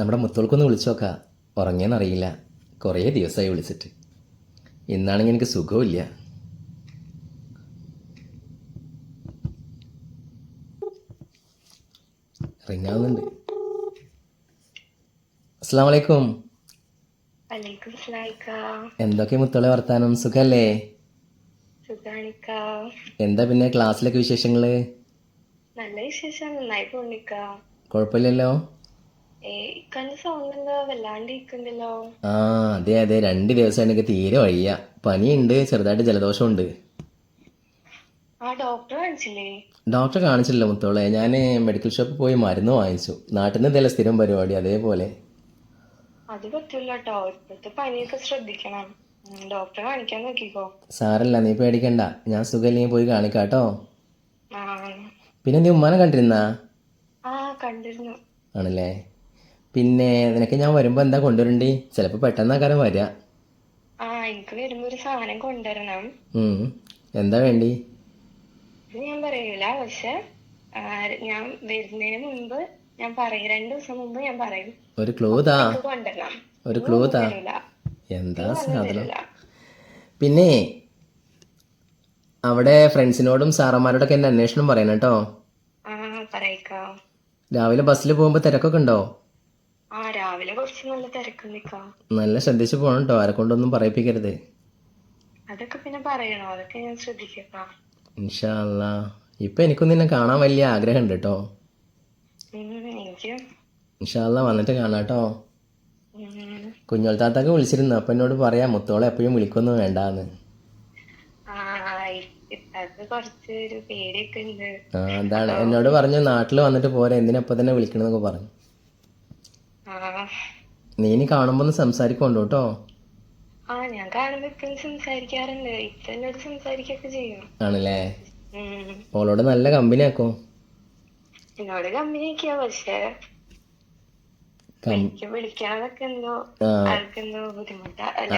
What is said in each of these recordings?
നമ്മുടെ മുത്തോൾക്കൊന്ന് വിളിച്ചു നോക്കാം. ഉറങ്ങിയെന്നറിയില്ല. കുറേ ദിവസമായി വിളിച്ചിട്ട്. ഇന്നാണെങ്കിൽ എനിക്ക് സുഖമില്ല റിങ്ങാവുന്നുണ്ട്. അസ്സാം വലൈക്കും എന്തൊക്കെ മുത്തോളെ വർത്താനം? സുഖല്ലേ? എന്താ പിന്നെ ക്ലാസ്സിലൊക്കെ വിശേഷങ്ങൾ? നല്ല വിശേഷം. നന്നായി പോണിക്ക കുഴപ്പമില്ലല്ലോ? ആ അതെ അതെ. രണ്ട് ദിവസം എനിക്ക് തീരെ വഴിയ പനിയുണ്ട് ചെറുതായിട്ട് ജലദോഷമുണ്ട്. ആ ഡോക്ടറെ കാണിച്ചില്ലേ? ഡോക്ടറെ കാണിച്ചില്ല മുത്തോളെ. ഞാൻ മെഡിക്കൽ ഷോപ്പിൽ പോയി മരുന്ന് വാങ്ങിച്ചു. നാട്ടിൽ നിന്ന് ഇതല്ല സ്ഥിരം പരിപാടി അതേപോലെ. അത് പറ്റൂല കേട്ടോ ഇപ്പോഴത്തെ പനിയൊക്കെ ശ്രദ്ധിക്കണം. ഡോക്ടറെ കാണിക്കാൻ നോക്കിക്കോ. സാരല്ല നീ പേടിക്കണ്ട. ഞാൻ സുഖമില്ലെങ്കിൽ പോയി കാണിക്കാട്ടോ. പിന്നെ നീ ഉമ്മാനെ കണ്ടിരുന്നാ? ആ കണ്ടിരുന്നു. ആണല്ലേ? പിന്നെ നിനക്ക് ഞാൻ വരുമ്പോ എന്താ കൊണ്ടുവരണ്ടി? ചിലപ്പോ പെട്ടെന്നാക്കാരം വരിക ആ എനിക്ക് വരുമ്പോ ഒരു സാധനം കൊണ്ടുവരണം. ഉം. എന്താ വേണ്ടി? ഇത് ഞാൻ പറയൂല പക്ഷെ ആ, ഞാൻ വരുന്നതിന് മുൻപ് ഞാൻ പറയും. രണ്ടു ദിവസം മുമ്പ് ഞാൻ പറയും. ഒരു ക്ലൂ താ. ഇത് കൊണ്ടുവരണം. ഒരു ക്ലൂ താ. തരൂല എന്താ സാധനം? തരൂല പിന്നെ അവിടെ ഫ്രണ്ട്സിനോടും സാറന്മാരോടൊക്കെ എന്റെ അന്വേഷണം പറയണം കേട്ടോ. ആ പറയിക്കാം. രാവിലെ ബസ്സിൽ പോകുമ്പോൾ തിരക്കൊക്കെ ഉണ്ടോ? നല്ല ശ്രദ്ധിച്ചു പോണം കേട്ടോ ആരെ കൊണ്ടൊന്നും പറയിപ്പിക്കരുത്. അതൊക്കെ പിന്നെ പറയണോ? അതൊക്കെ ഞാൻ ശ്രദ്ധിക്കാം ഇൻഷാല്ല ഇപ്പൊ എനിക്കും നിന്നെ കാണാൻ വലിയ ആഗ്രഹം ഉണ്ട് കേട്ടോ ഇൻഷാല്ല വന്നിട്ട് കാണാം കേട്ടോ ഉം, കുഞ്ഞോൾ താത്താക്ക് വിളിച്ചിരുന്നു. അപ്പൊ എന്നോട് പറയാം മുത്തോളെ എപ്പോഴും വിളിക്കൊന്നും വേണ്ടാന്ന്. ആ അതാണ്. എന്നോട് പറഞ്ഞു നാട്ടിൽ വന്നിട്ട് പോരെ. എന്തിനപ്പം തന്നെ വിളിക്കണെന്നൊക്കെ പറഞ്ഞു. നീ ഇനി കാണുമ്പോ ഒന്ന് സംസാരിക്കൊണ്ടു കേട്ടോ ആ ഞാൻ കാണുമ്പോ ഇപ്പം സംസാരിക്കാറുണ്ട്. ഇപ്പൊ എന്നോട് സംസാരിക്കൊക്കെ ചെയ്യും. ആണല്ലേ. ഓളോട് നല്ല കമ്പനി ആക്കോ? എന്നോട് കമ്പനി പക്ഷെ പക്ഷേ വിളിക്കാനൊക്കെ എന്തോ ആ. ബുദ്ധിമുട്ടാ. അല്ല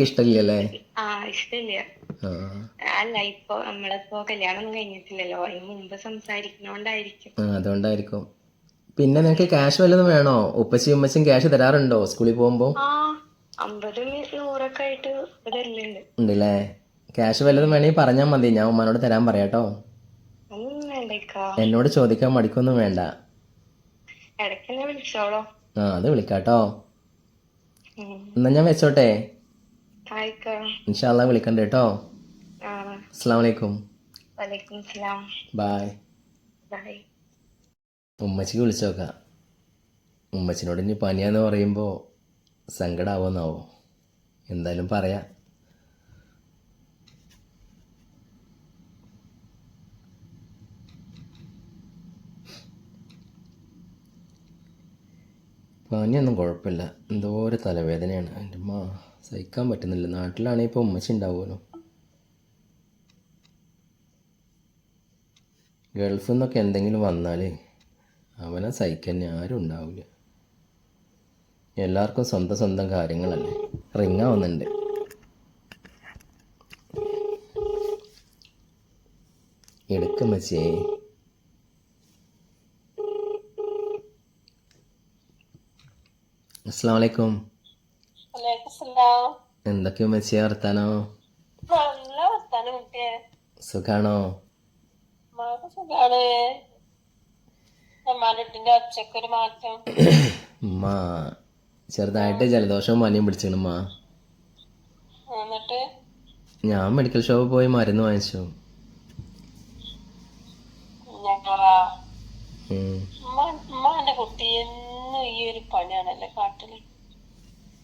ഇഷ്ടമില്ലല്ലേ? ആ ഇഷ്ടമില്ല. ഇപ്പൊ നമ്മളിപ്പോ കല്യാണം ഒന്നും കഴിഞ്ഞിട്ടില്ലല്ലോ. അതിന് മുമ്പ് സംസാരിക്കുന്നോണ്ടായിരിക്കും. ആ, അതുകൊണ്ടായിരിക്കും. പിന്നെ നിനക്ക് ക്യാഷ് വല്ലതും വേണോ? ഉപ്പച്ചി ഉമ്മച്ചും ക്യാഷ് തരാറുണ്ടോ? സ്കൂളിൽ പോകുമ്പോ? ഉണ്ടല്ലേ? ക്യാഷ് വല്ലതും വേണമെങ്കിൽ പറഞ്ഞാൽ മതി. ഞാൻ ഉമ്മാനോട് തരാൻ പറയാട്ടോ എന്നോട് ചോദിക്കാൻ മടിക്കൊന്നും വേണ്ട. ആ അത് വിളിക്കാട്ടോ. എന്നാ ഞാൻ വെച്ചോട്ടെ. ഇൻഷാല്ല വിളിക്കണ്ട കേട്ടോ അസ്സാം വലൈക്കും ബായ്. ബൈ ഉമ്മച്ചിക്ക് വിളിച്ച് നോക്കാം. ഉമ്മച്ചിനോട് ഇനി പനിയാന്ന് പറയുമ്പോൾ സങ്കടമാവുമെന്നാവോ എന്തായാലും പറയാം. പനിയൊന്നും കുഴപ്പമില്ല. എന്തോ ഒരു തലവേദനയാണ്. എന്റെ അമ്മ സഹിക്കാൻ പറ്റുന്നില്ല. നാട്ടിലാണെങ്കിൽ ഇപ്പോൾ ഉമ്മച്ചി ഉണ്ടാവുമല്ലോ. ഗൾഫിൽ നിന്നൊക്കെ എന്തെങ്കിലും വന്നാൽ അവനെ സഹിക്കാൻ ആരും ഉണ്ടാവില്ല എല്ലാവർക്കും സ്വന്തം സ്വന്തം കാര്യങ്ങളല്ലേ? റിങ്ങാവുന്നുണ്ട് എടുക്കും മച്ചേ. അസ്സാം വലൈക്കും എന്തൊക്കെയോ മച്ചിയ വർത്താനോ? സുഖാണ്. ഉമ്മ ചെറുതായിട്ട് ജലദോഷവും പനിയും പിടിച്ചിരുന്നു മാ ഞാൻ മെഡിക്കൽ ഷോപ്പിൽ പോയി മരുന്ന് വാങ്ങിച്ചു. കുട്ടി എന്നും ഈ ഒരു പണിയാണല്ലേ കാട്ടിൽ.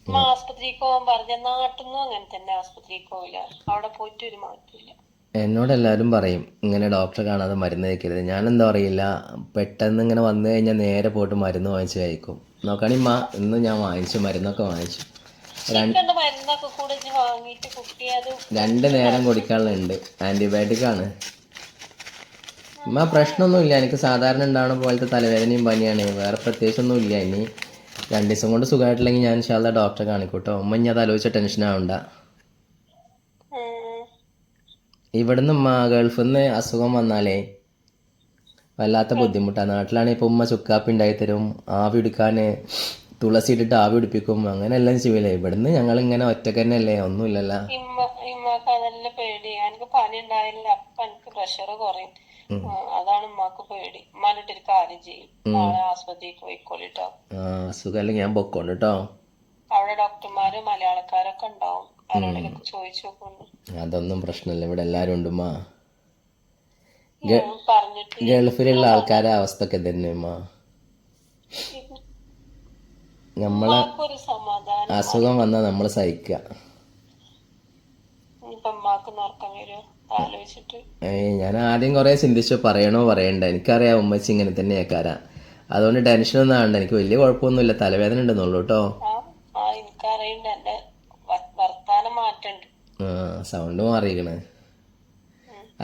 ഉമ്മ ആസ്പത്രിക്ക് പോകാൻ പറഞ്ഞ നാട്ടിൽ നിന്നും അങ്ങനെ തന്നെ ആസ്പത്രിക്ക് പോവില്ല. അവിടെ പോയിട്ട് ഒരു മാറ്റമില്ല എന്നോട് എല്ലാവരും പറയും ഇങ്ങനെ ഡോക്ടറെ കാണാതെ മരുന്ന് കഴിക്കരുത്. ഞാനെന്താ അറിയില്ല പെട്ടെന്ന് ഇങ്ങനെ വന്നു കഴിഞ്ഞാൽ നേരെ പോയിട്ട് മരുന്ന് വാങ്ങിച്ച് കഴിക്കും. നോക്കണിമ്മ ഇന്ന് ഞാൻ വാങ്ങിച്ചു മരുന്നൊക്കെ വാങ്ങിച്ചു. രണ്ട് നേരം കുടിക്കാനുണ്ട് ആന്റിബയോട്ടിക് ആണ്. ഉമ്മ പ്രശ്നമൊന്നുമില്ല. എനിക്ക് സാധാരണ ഉണ്ടാവുന്ന പോലത്തെ തലവേദനയും പനിയാണ്. വേറെ പ്രത്യേകിച്ചൊന്നും ഇല്ല ഇനി രണ്ട് ദിവസം കൊണ്ട് സുഖമായിട്ടില്ലെങ്കിൽ ഞാൻ ഇൻഷാല്ല ഡോക്ടറെ കാണിക്കൂട്ടോ. ഉമ്മ ഇനി അത് ആലോചിച്ച ടെൻഷൻ ആവണ്ട ഇവിടുന്ന് ഉമ്മ ഗൾഫിൽ നിന്ന് അസുഖം വന്നാലേ വല്ലാത്ത ബുദ്ധിമുട്ടാണ് നാട്ടിലാണെങ്കിൽ ഇപ്പം ഉമ്മ ചുക്കാപ്പി ഉണ്ടായി തരും ആവി എടുക്കാൻ തുളസി ഇട്ടിട്ട് ആവി പിടിപ്പിക്കും അങ്ങനെ എല്ലാം ചെയ്യില്ലേ ഇവിടുന്ന് ഞങ്ങൾ ഇങ്ങനെ ഒറ്റയ്ക്ക് തന്നെ അല്ലേ ഒന്നുമില്ലല്ലോ. ഇമ്മ ഇമ്മക്ക് അതല്ല പേടി. എനിക്ക് പനി ഉണ്ടായില്ല അപ്പൊ എനിക്ക് പ്രഷർ കുറയും. അതാണ് ഉമ്മാക്ക് പേടി. ഉമ്മാനിട്ട് ഒരു കാര്യം ചെയ്യും. നാളെ ആസ്പത്രിക്ക് പോയിക്കോളിട്ടോ. ആ അസുഖം ഞാൻ പൊക്കോണ്ട് കേട്ടോ അവിടെ ഡോക്ടർമാര് മലയാളക്കാരൊക്കെ ഉണ്ടാവും. ചോദിച്ചു നോക്കുന്നു അതൊന്നും പ്രശ്നമില്ല. ഇവിടെ എല്ലാവരും ഉണ്ട് മാ ഗൾഫിലുള്ള ആൾക്കാരെ അവസ്ഥയൊക്കെ തന്നെ മാ നമ്മളെ അസുഖം വന്നാൽ നമ്മൾ സഹിക്കുക ഏയ് ഞാൻ ആദ്യം കുറേ ചിന്തിച്ചു പറയണോ പറയണ്ട. എനിക്കറിയാം ഉമ്മച്ചി ഇങ്ങനെ തന്നെ ആക്കാരാ. അതുകൊണ്ട് ടെൻഷനൊന്നും ആവണ്ട. എനിക്ക് വലിയ കുഴപ്പമൊന്നുമില്ല. തലവേദന ഉണ്ടെന്നുള്ളൂ കേട്ടോ എനിക്കറിയണ്ട എന്റെ വർത്താനം മാറ്റണ്ട്. സൗണ്ട് മാറിയിരിക്കണേ.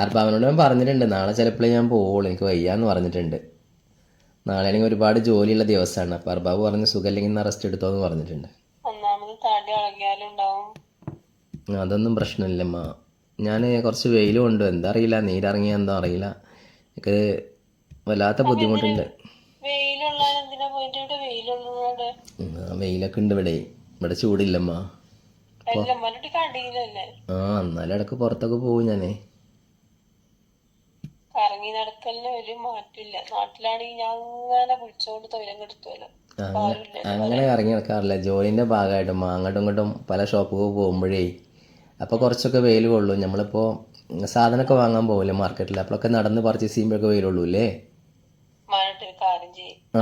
അപ്പം അവനോട് ഞാൻ പറഞ്ഞിട്ടുണ്ട് നാളെ ചിലപ്പോൾ ഞാൻ പോവുള്ളൂ എനിക്ക് വയ്യാന്ന് പറഞ്ഞിട്ടുണ്ട്. നാളെ ആണെങ്കിൽ ഒരുപാട് ജോലിയുള്ള ദിവസമാണ് അപ്പൊ അർബാബ് പറഞ്ഞ് സുഖമില്ലെങ്കിൽ ഇന്ന് റെസ്റ്റ് പറഞ്ഞിട്ടുണ്ട്. തടി ഇളകിയാലും ഉണ്ടാവും അതൊന്നും പ്രശ്നമില്ലമ്മ. ഞാൻ കുറച്ച് വെയിൽ കൊണ്ടു എന്താ അറിയില്ല നീരിറങ്ങിയ എന്താ അറിയില്ല. എനിക്ക് വല്ലാത്ത ബുദ്ധിമുട്ടുണ്ട്. വെയിലൊക്കെ ഉണ്ട് ഇവിടെ. ഇവിടെ ചൂടില്ലമ്മ. ആ എന്നാലും ഇടയ്ക്ക് പുറത്തൊക്കെ പോകും ഞാനേ. കറങ്ങി നടക്കലിന് ഒരു മാറ്റില്ല നാട്ടിലാണെങ്കിൽ ഞാൻ അങ്ങനെ വിളിച്ചോണ്ട് തൊഴിലും കെടുത്തുമല്ലോ അങ്ങനെ ഇറങ്ങി നടക്കാറില്ല. ജോലിന്റെ ഭാഗമായിട്ട് അങ്ങോട്ടും ഇങ്ങോട്ടും പല ഷോപ്പുകൾ പോകുമ്പോഴേ അപ്പോൾ കുറച്ചൊക്കെ വെയിൽ കൊള്ളും. നമ്മളിപ്പോൾ സാധനമൊക്കെ വാങ്ങാൻ പോകില്ല മാർക്കറ്റിൽ അപ്പോഴൊക്കെ നടന്ന് പർച്ചേസ് ചെയ്യുമ്പോഴൊക്കെ വെയിൽ കൊള്ളൂല്ലേ? ആ.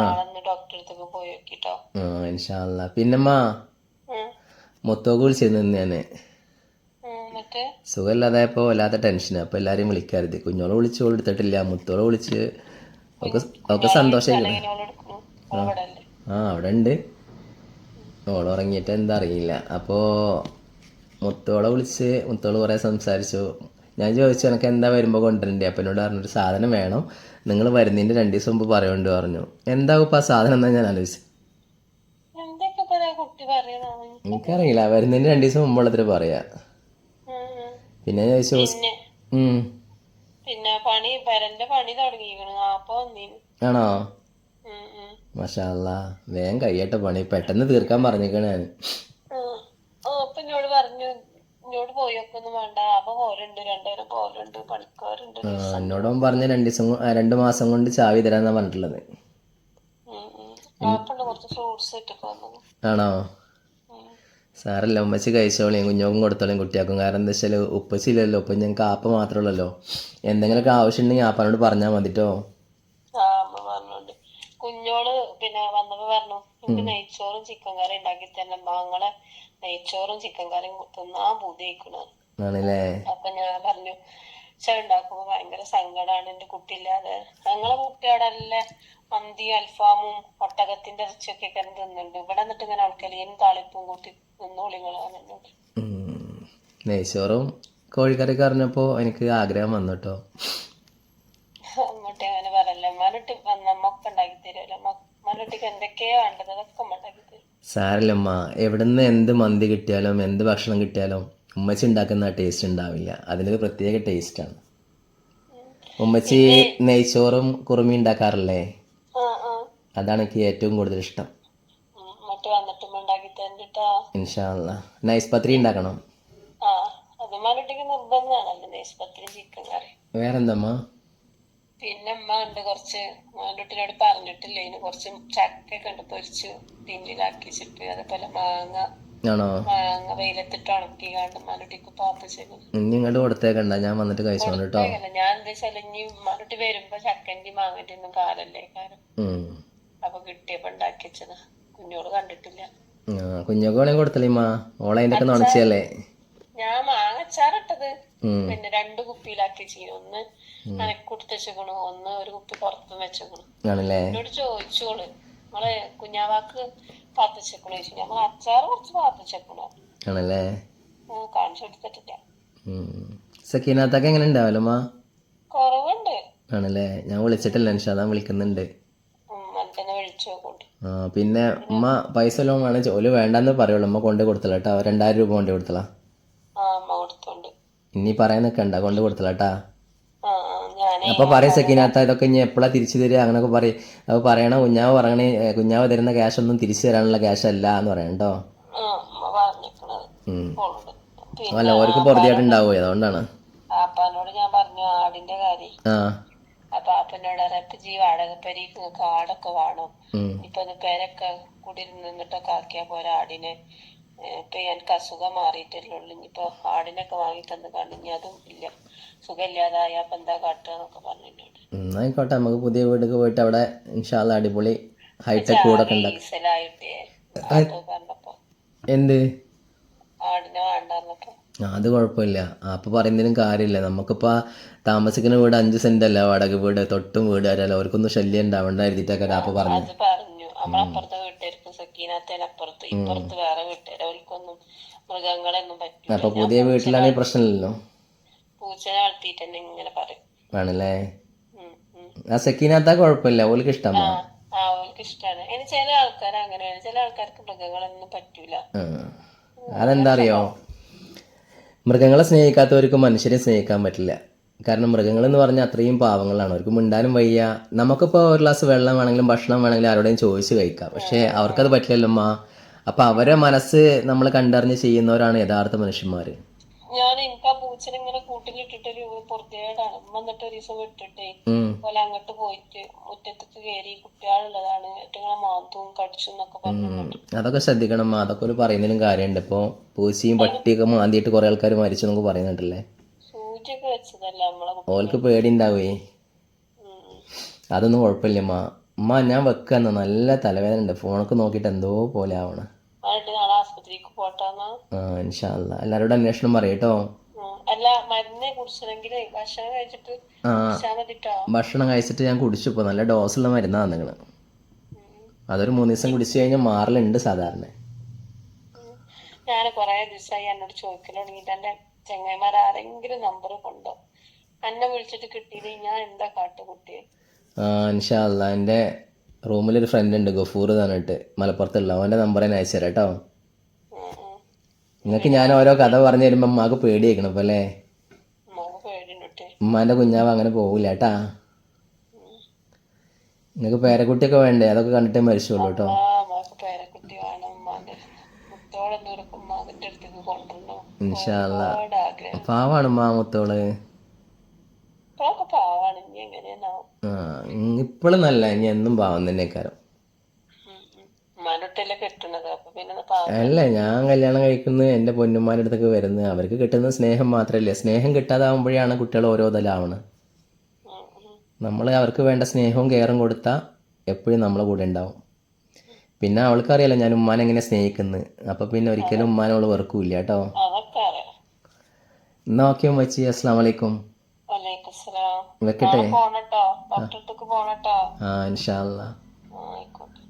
ഇൻഷാല്ല പിന്നമ്മ. മൊത്തമൊക്കെ വിളിച്ചിരുന്നു ഞാൻ സുഖമില്ലാതായപ്പോൾ വല്ലാത്ത ടെൻഷനാണ് അപ്പോൾ എല്ലാവരെയും വിളിക്കരുത്. കുഞ്ഞോളെ വിളിച്ച് ഓൾ എടുത്തിട്ടില്ല. മുത്തോളെ വിളിച്ച് ഒക്കെ ഒക്കെ സന്തോഷമായിരിക്കണം ആ. അവിടെ ഉണ്ട് ഓൾ ഉറങ്ങിയിട്ട് എന്താ അറിയില്ല. അപ്പോൾ മുത്തോളെ വിളിച്ച് മുത്തോൾ കുറേ സംസാരിച്ചു. ഞാൻ ചോദിച്ചു എനിക്ക് എന്താ വരുമ്പോ കൊണ്ടുവരണ്ടേ? അപ്പം എന്നോട് പറഞ്ഞൊരു സാധനം വേണം. നിങ്ങൾ വരുന്നതിന്റെ രണ്ട് ദിവസം മുമ്പ് പറയുന്നുണ്ട് പറഞ്ഞു. എന്താ ഇപ്പൊ ആ സാധനം എന്നാ ഞാൻ ആലോചിച്ചു എന്തൊക്കെ പറയാ കുട്ടി പറയണതാണ് എനിക്കറിയില്ല. വരുന്നതിന് രണ്ട് ദിവസം മുമ്പുള്ളത്ര പറയാ. പിന്നെ ചോദിച്ചു പിന്നെ? പണി പെരന്റെ പണി തുടങ്ങിയിരിക്കണു. അപ്പൊ ആണോ. മഷാല്ല വേഗം കഴിയട്ടെ പണി. പെട്ടെന്ന് തീർക്കാൻ പറഞ്ഞേക്കണ ഞാൻ. അപ്പൊ എന്നോട് പറഞ്ഞു എന്നോട് പോയൊക്കൊന്നും വേണ്ട. അപ്പൊ പോലുണ്ട് രണ്ടുപേരും പോലുണ്ട് പണിക്കാരുണ്ട് ആ, എന്നോടും പറഞ്ഞ രണ്ട് ദിവസം രണ്ടു മാസം കൊണ്ട് ചാവി തരാന്നാ പറഞ്ഞിട്ടുള്ളത്. ആണോ. സാറല്ല ഉമ്മച്ചി കഴിച്ചോളേം. കുഞ്ഞോക്കും കൊടുത്തോളേം കുട്ടിയാക്കും. കാരണം എന്താ വെച്ചാൽ ഉപ്പച്ചില്ലല്ലോ ഇപ്പം ഞങ്ങൾക്ക് ആപ്പ മാത്രമേ ഉള്ളല്ലോ എന്തെങ്കിലുമൊക്കെ ആവശ്യമുണ്ടെങ്കിൽ ആപ്പാനോട് പറഞ്ഞാൽ മതിട്ടോ. കുഞ്ഞോൾ പിന്നെ വന്നപ്പോ പറഞ്ഞു എനിക്ക് നെയ്ച്ചോറും ചിക്കൻ കറി ഉണ്ടാക്കി തന്നെ മാങ്ങളെ നെയ്ച്ചോറും ചിക്കൻ കറിയും തിന്നാൻ പൂതിയിക്കണ അപ്പൊ ഞാൻ പറഞ്ഞു ചെ ഉണ്ടാക്കുമ്പോ ഭയങ്കര സങ്കടാണ് എന്റെ കുട്ടിയില്ലാതെ. ഞങ്ങളെ കുട്ടി അവിടെ നല്ല മന്തി അൽഫാമും ഒട്ടകത്തിന്റെ ഇറച്ചിയൊക്കെ ഒക്കെ തിന്നുന്നുണ്ട്. ഇവിടെ നിന്നിട്ട് ഇങ്ങനെ അണക്കലിയും താളിപ്പും കൂട്ടി ഉം. നെയ്ച്ചോറും കോഴിക്കറിയൊക്കെ അറിഞ്ഞപ്പോ എനിക്ക് ആഗ്രഹം വന്നു കേട്ടോ അങ്ങോട്ടേ അങ്ങനെ പറയല്ല മനുട്ടി നമ്മൊക്കെ ഉണ്ടാക്കി തരുമല്ലോ. മനുട്ടിക്ക് എന്തൊക്കെയാ വേണ്ടത്? അതൊക്കെ അമ്മ ഉണ്ടാക്കി തരും. സാരല്ലമ്മ എവിടുന്ന് എന്ത് മന്തി കിട്ടിയാലും എന്ത് ഭക്ഷണം കിട്ടിയാലും ഉമ്മച്ചി ഉണ്ടാക്കുന്ന ടേസ്റ്റ് ഉണ്ടാവില്ല. അതിനൊരു പ്രത്യേക ടേസ്റ്റാണ് ഉമ്മച്ചി നെയ്ച്ചോറും കുറുമി ഉണ്ടാക്കാറില്ലേ? അതാണ് എനിക്ക് ഏറ്റവും കൂടുതൽ ഇഷ്ടം. ഇൻഷാല്ല നൈസ് പത്രി ഉണ്ടാക്കണം. വേറെന്തമ്മ? പിന്നെ അമ്മ ഉണ്ട് കുറച്ച് മനുട്ടിനോട് പറഞ്ഞിട്ടില്ല. ഇതിന് കുറച്ച് ചക്കയൊക്കെ ഉണ്ട് പൊരിച്ച് ടിന്നിലാക്കി വെച്ചിട്ട് അതേപോലെ മാങ്ങ ആണോ? വെയിലത്തിട്ട് ഉണക്കി കണ്ട് മനുട്ടിക്ക് പാത്തച്ചേക്കും ഇനി ഇങ്ങോട്ട് കൊടുത്തേക്കണ്ട. ഞാൻ വന്നിട്ട് കഴിച്ചോണ്ട് കേട്ടോ. ഞാൻ എന്താ വെച്ചാൽ ഇനി മനുട്ടി വരുമ്പോ ചക്കന്റെ മാങ്ങന്റെ ഒന്നും കാലല്ലേ കാരണം ഉം. അപ്പൊ കിട്ടിയപ്പോ ഉണ്ടാക്കി വെച്ചതാ. കുഞ്ഞോട് കണ്ടിട്ടില്ല. കുഞ്ഞൊക്കെ വേണമെങ്കിൽ കൊടുത്തല്ലേമ്മ ഓളെ അതിന്റെ ഒക്കെ നുണച്ചല്ലേ ഞാൻ മാങ്ങ അച്ചാറിട്ടത്. പിന്നെ രണ്ട് കുപ്പിയിലാക്കി ചെയ്യും ഒന്ന് അനക്ക് കൊടുത്തുവെച്ചേക്കണു ഒന്ന് ഒരു കുപ്പി പുറത്തും വെച്ചേക്കണു. എന്നോട് ചോദിച്ചോൾ. നമ്മളെ കുഞ്ഞാവാക്ക് പാത്തച്ചേക്കണു ചേച്ചി ഞങ്ങൾ അച്ചാർ കുറച്ച് പാത്തച്ചേക്കണു ആണല്ലേ? കാണിച്ചു കൊടുത്തിട്ടില്ല. സക്കീനാത്തൊക്കെ എങ്ങനെ ഉണ്ടാവല്ലമ്മ കുറവുണ്ട്. ആണല്ലേ? ഞാൻ വിളിച്ചിട്ടില്ല നിഷാദാൻ വിളിക്കുന്നുണ്ട്. ആ പിന്നെ ഉമ്മ പൈസ എല്ലാം വേണം ജോലി വേണ്ടെന്ന് പറയുള്ളൂ. ഉമ്മ കൊണ്ട് കൊടുത്തല കേട്ടോ രണ്ടായിരം രൂപ കൊണ്ട് കൊടുത്തല. ഇനി പറയാൻ നിൽക്കണ്ട കൊണ്ട് കൊടുത്തല കേട്ടാ ആ ആ അപ്പൊ പറയും സെക്കിനകത്ത് ഇതൊക്കെ ഇനി എപ്പോഴാ തിരിച്ചു തരിക അങ്ങനൊക്കെ പറയും. അപ്പൊ പറയണ കുഞ്ഞാവ് പറയണേ കുഞ്ഞാവ് തരുന്ന ക്യാഷ് ഒന്നും തിരിച്ചു തരാനുള്ള ക്യാഷ് അല്ല എന്ന് പറയാം കേട്ടോ. ആ അമ്മ പറഞ്ഞിക്കണത് ഉം. ഓളോട് പിന്നെ അല്ല ഓർക്ക് പൊറുതിയായിട്ടുണ്ടാവുമേ അതുകൊണ്ടാണ് ആപ്പാനോട് ഞാൻ പറഞ്ഞു ആടിന്റെ കാര്യം. അപ്പൊ ജീ വേണം. ഇപ്പൊ പേരൊക്കെ കൂടി നിന്നിട്ടൊക്കെ ആക്കിയാ പോരാ ആടിനെ. ഇപ്പൊ എനിക്ക് അസുഖം മാറിയിട്ടല്ലേ ഉള്ളു. ഇനിയിപ്പോ ആടിനൊക്കെ വാങ്ങി തന്നു കാണും ഇനി അതും ഇല്ല. സുഖമില്ലാതായ അപ്പൊ എന്താ കാട്ടുക എന്നൊക്കെ പറഞ്ഞു എന്നോട് ആയിക്കോട്ടെ നമുക്ക് പുതിയ വീട്ടിലേക്ക് പോയിട്ട് അവിടെ ഇൻഷാല്ല അടിപൊളി ഹൈടെക് കൂടൊക്കെ ഡീസലായിട്ടേ പറഞ്ഞപ്പോ. എന്ത്? ആടിനെ വേണ്ടെന്നപ്പോ ആ, അത് കുഴപ്പമില്ല. അപ്പൊ പറയുന്നതിനും കാര്യമില്ല. നമുക്കിപ്പോ താമസിക്കുന്ന വീട് അഞ്ച് സെന്റ് അല്ല വാടക വീട് തൊട്ടും വീട് വരാലോ അവർക്കൊന്നും ശല്യം ഉണ്ടാവണ്ട എഴുതിട്ടൊക്കെ അപ്പൊ പറഞ്ഞു അത് പറഞ്ഞു നമ്മളപ്പുറത്തെ വീട്ടുകാർക്ക് സക്കീനത്തേനപ്പുറത്ത് ഇപ്പുറത്ത് വേറെ വീട്ടുകാർ അവർക്കൊന്നും മൃഗങ്ങളൊന്നും പറ്റില്ല. അപ്പൊ പുതിയ വീട്ടിലാണെങ്കിൽ പ്രശ്നമില്ലല്ലോ? പൂച്ചനെ വളർത്തിയിട്ട് തന്നെ ഇങ്ങനെ പറയും. ആണല്ലേ. ആ സക്കീനാത്ത കുഴപ്പമില്ല ഓൾക്ക് ഇഷ്ടമാണ് ആ ഓൾക്ക് ഇഷ്ടമാണ് ഇനി ചില ആൾക്കാർ അങ്ങനെയാണ്. ചില ആൾക്കാർക്ക് മൃഗങ്ങളൊന്നും പറ്റൂല. അതെന്താ അറിയോ മൃഗങ്ങളെ സ്നേഹിക്കാത്തവർക്ക് മനുഷ്യരെ സ്നേഹിക്കാൻ പറ്റില്ല. കാരണം മൃഗങ്ങൾ എന്ന് പറഞ്ഞാൽ അത്രയും പാവങ്ങളാണ്. അവർക്ക് മിണ്ടാനും വയ്യ. നമുക്കിപ്പോൾ ഒരു ഗ്ലാസ് വെള്ളം വേണമെങ്കിലും ഭക്ഷണം വേണമെങ്കിലും ആരോടെയും ചോദിച്ച് കഴിക്കാം. പക്ഷേ അവർക്കത് പറ്റില്ലല്ലോ അമ്മ അപ്പൊ അവരെ മനസ്സ് നമ്മൾ കണ്ടറിഞ്ഞ് ചെയ്യുന്നവരാണ് യഥാർത്ഥ മനുഷ്യന്മാര്. ഞാൻ എനിക്ക് ആ പൂച്ചനെ ഇങ്ങനെ കൂട്ടിലിട്ടിട്ടൊരു പുറത്തേടാണ് ഉമ്മ എന്നിട്ട് ഒരു ദിവസം വിട്ടിട്ടേ പോലെ അങ്ങോട്ട് പോയിട്ട് മുറ്റത്തേക്ക് കയറി കുട്ടികളുള്ളതാണ്. ഏറ്റവും മാന്തവും കടിച്ചു എന്നൊക്കെ പറഞ്ഞു അതൊക്കെ ശ്രദ്ധിക്കണം അതൊക്കെ ഒരു പറയുന്നതിനും കാര്യമുണ്ട് ഇപ്പോ പൂച്ചയും പട്ടിയൊക്കെ മാന്തിയിട്ട് കുറേ ആൾക്കാർ മരിച്ചു എന്നൊക്കെ പറയുന്നുണ്ടല്ലേ? സൂചിയൊക്കെ വെച്ചതല്ല നമ്മളെ കുട്ടി. ഓൾക്ക് പേടി ഉണ്ടാവേ. അതൊന്നും കുഴപ്പമില്ല അമ്മ അമ്മ ഞാൻ വെക്കാന്ന് നല്ല തലവേദന ഉണ്ട് ഫോണൊക്കെ നോക്കിയിട്ട് എന്തോ പോലെ ആവണ. എല്ലാരോടും നാളെ ആസ്പത്രിക്ക് പോട്ടാന്നാ? ആ ഇൻഷാല്ല എല്ലാവരോടും അന്വേഷണം പറയട്ടോ. അല്ല മരുന്ന് ഭക്ഷണം കഴിച്ചിട്ട് ഭക്ഷണം ഞാൻ കുടിച്ചു ഇപ്പോൾ നല്ല ഡോസുള്ള മരുന്നാണ് നിങ്ങൾ അതൊരു മൂന്ന് ദിവസം കുടിച്ചു കഴിഞ്ഞാൽ മാറലുണ്ട് സാധാരണ. ഞാൻ കൊറേ ദിവസമായി എന്നോട് ചോദിക്കൽ തുടങ്ങിയിട്ട് എന്റെ ചെങ്ങായിമാർ ആരെങ്കിലും നമ്പർ കൊണ്ടോ? എന്നെ വിളിച്ചിട്ട് കിട്ടിയത് ഞാൻ എന്താ കാട്ടു കുട്ടിയെ ആ ഇൻഷാല്ല എന്റെ റൂമിലൊരു ഫ്രണ്ട് ഉണ്ട് ഗഫൂർ പറഞ്ഞിട്ട്. മലപ്പുറത്തുള്ള. അവന്റെ നമ്പർ ഞാൻ അയച്ചു തരാം കേട്ടോ. നിങ്ങൾക്ക് ഞാൻ ഓരോ കഥ പറഞ്ഞു തരുമ്പോൾ അമ്മയ്ക്ക് പേടിയേക്കണം അപ്പോൾ അല്ലേ? ഉമ്മാന്റെ ഉമ്മാന്റെ കുഞ്ഞാവ് അങ്ങനെ പോകില്ല കേട്ടാ. നിങ്ങൾക്ക് പേരക്കുട്ടിയൊക്കെ വേണ്ടേ? അതൊക്കെ കണ്ടിട്ടേ മരിച്ചുള്ളൂ കേട്ടോ ആ മോക്ക് പേരക്കുട്ടി വേണം ഉമ്മാന്റെ മുത്തോളൊന്നും ഒരു ഉമ്മാതിന്റെ അടുത്തേക്ക് കൊണ്ടുവരണം ഇൻഷാല്ല പാവാണ് മാമത്തോൾ? ഇപ്പോഴും നല്ല. ഇനി എന്നും പാവം തന്നെ. കാരം അല്ല ഞാൻ കല്യാണം കഴിക്കുന്നത് എന്റെ പൊന്നുമാരുടെ അടുത്തൊക്കെ വരുന്നത് അവർക്ക് കിട്ടുന്ന സ്നേഹം മാത്രമല്ലേ സ്നേഹം കിട്ടാതാവുമ്പോഴാണ് കുട്ടികൾ ഓരോ തലാവണം ഉം ഉം. നമ്മൾ അവർക്ക് വേണ്ട സ്നേഹവും കെയറും കൊടുത്താൽ എപ്പോഴും നമ്മളെ കൂടെ ഉണ്ടാവും. പിന്നെ അവൾക്കറിയാലോ ഞാൻ ഉമ്മാനെ എങ്ങനെ സ്നേഹിക്കുന്നത് അപ്പം പിന്നെ ഒരിക്കലും ഉമ്മാനെ അവൾ വെറുക്കൂല കേട്ടോ. എന്നാ ഓക്കെ മച്ചി അസ്സാം വലൈക്കും വെക്കട്ടെ ആ. ഇൻഷാല്ല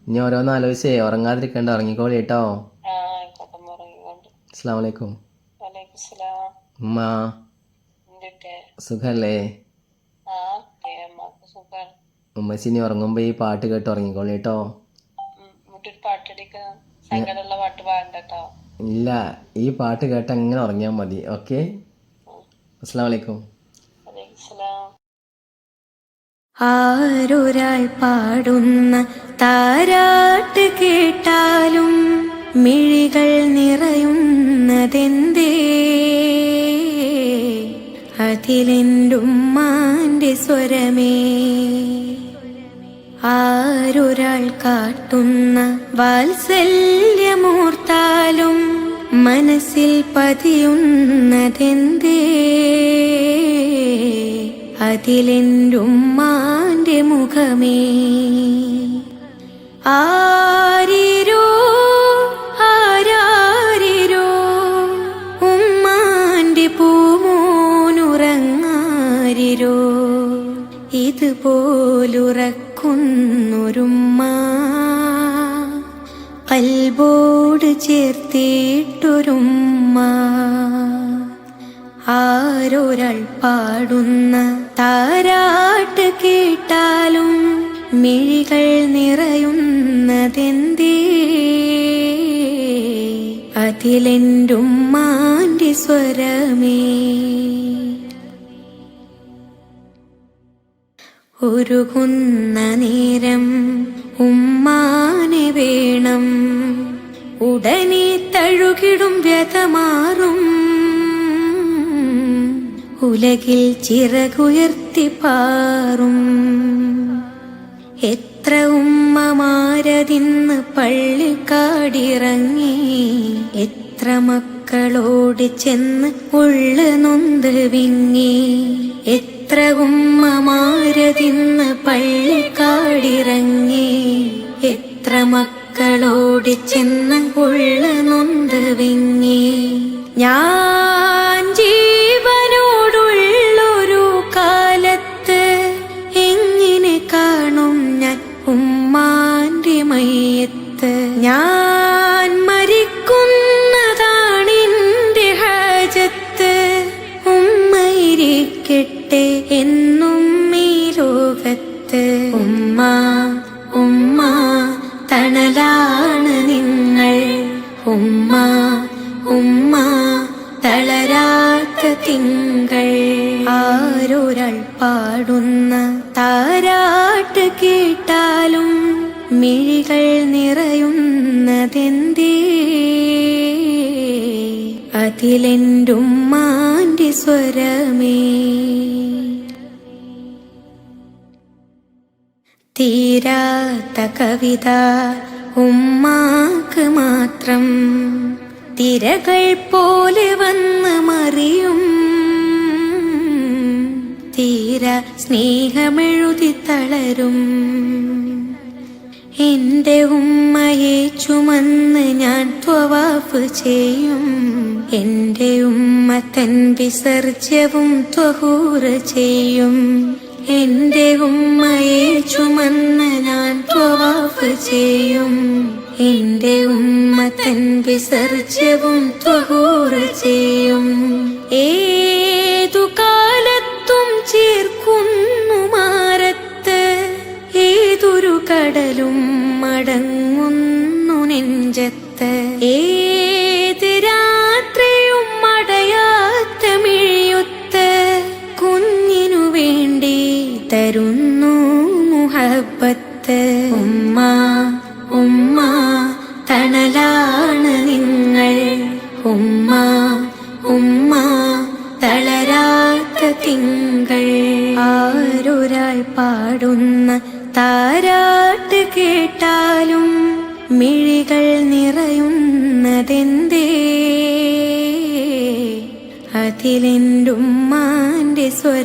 ഇനി ഓരോന്ന് ആലോചിച്ചേ ഉറങ്ങാതിരിക്കണ്ട ഉറങ്ങിക്കോളി കേട്ടോ. അസ്സാം വലൈക്കും ഉമ്മാ സുഖല്ലേ? ഉമ്മച്ചി ഇനി ഉറങ്ങുമ്പോ ഈ പാട്ട് കേട്ട് ഉറങ്ങിക്കോളി കേട്ടോ. ഇല്ല ഈ പാട്ട് കേട്ട് അങ്ങനെ ഉറങ്ങിയാൽ മതി ഓക്കെ? അസ്സാം വലൈക്കും ആരൊരാൾ പാടുന്ന താരാട്ട് കേട്ടാലും മിഴികൾ നിറയുന്നതെന്തേ? അതിലെന്റുമ്മാന്റെ സ്വരമേ? ആരൊരാൾ കാട്ടുന്ന വാത്സല്യമോർത്താലും മനസ്സിൽ പതിയുന്നതെന്തേ? അതിലെന്റുമ്മാന്റെ മുഖമേ. ആരിരോ ആരാരിരോ ഉമ്മാന്റെ പൂമോനുറങ്ങാരിരോ. ഇതുപോലുറക്കുന്നൊരുമ്മ. കൽബോട് ചേർത്തിട്ടൊരുമ്മ ആരൊരാൾ പാടുന്ന താരാട്ട് കേട്ടാലും മിഴികൾ നിറയുന്നതെന്തേ? അതിലെന്റുമ്മാന്റെ സ്വരമേ? ഒരുകുന്ന നേരം ഉമ്മാനെ വേണം ഉടനെ തഴുകിടും വ്യതമാറും. ഉലകിൽ ചിറകുയർത്തി പാറും. എത്ര ഉമ്മമാരതിന്ന് പള്ളിക്കാടിറങ്ങി. എത്ര മക്കളോട് ചെന്ന് ഉള്ളു നൊന്ത് വിങ്ങി. എത്ര ഉമ്മമാരതിന്ന് പള്ളിക്കാടിറങ്ങി. എത്ര മക്കളോട് ചെന്ന് ഉള്ള നൊന്ത് വിങ്ങി. ഞാൻ പാടുന്ന താരാട്ട് കേട്ടാലും മിഴികൾ നിറയുന്നതെന്തേ? അതിലെന്റുമ്മാന്റെ സ്വരമേ. തീരാത്ത കവിത ഉമ്മാക്ക് മാത്രം തിരകൾ പോലെ വന്ന് മറിയും. തീര സ്നേഹമെഴുതി തളരും. എന്റെ ഉമ്മയെ ചുമന്ന് ഞാൻ ത്വവാഫ് ചെയ്യും. എന്റെ ഉമ്മ തൻ വിസർജ്യവും ത്വഹൂറ് ചെയ്യും. എന്റെ ഉമ്മയെ ചുമന്ന് ഞാൻ ത്വവാഫ് ചെയ്യും. എന്റെ ഉമ്മ തൻ വിസർജ്യവും ത്വഹൂറ് ചെയ്യും. ഏതു കാലത്തും ചേർക്കുന്നു മാരത്ത്. ഏതൊരു കടലും മടങ്ങുന്നു നെഞ്ചത്ത്. ഏത്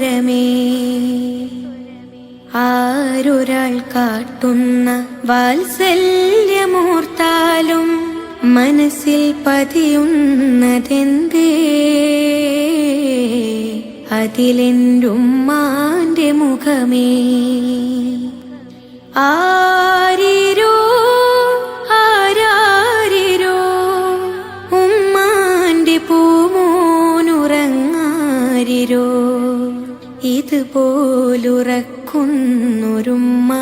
സ്വരമേ. ആരൊരാൾ കാട്ടുന്ന വാത്സല്യമോർത്താലും മനസ്സിൽ പതിയുന്നതെന്തേ? അതിലെന്റുമ്മാന്റെ മുഖമേ. ആരിരോ ആരാരിരോ ഉമ്മാന്റെ പൂമോനുറങ്ങാരിരോ. ഇതുപോലുറക്കുന്നൊരുമ്മ.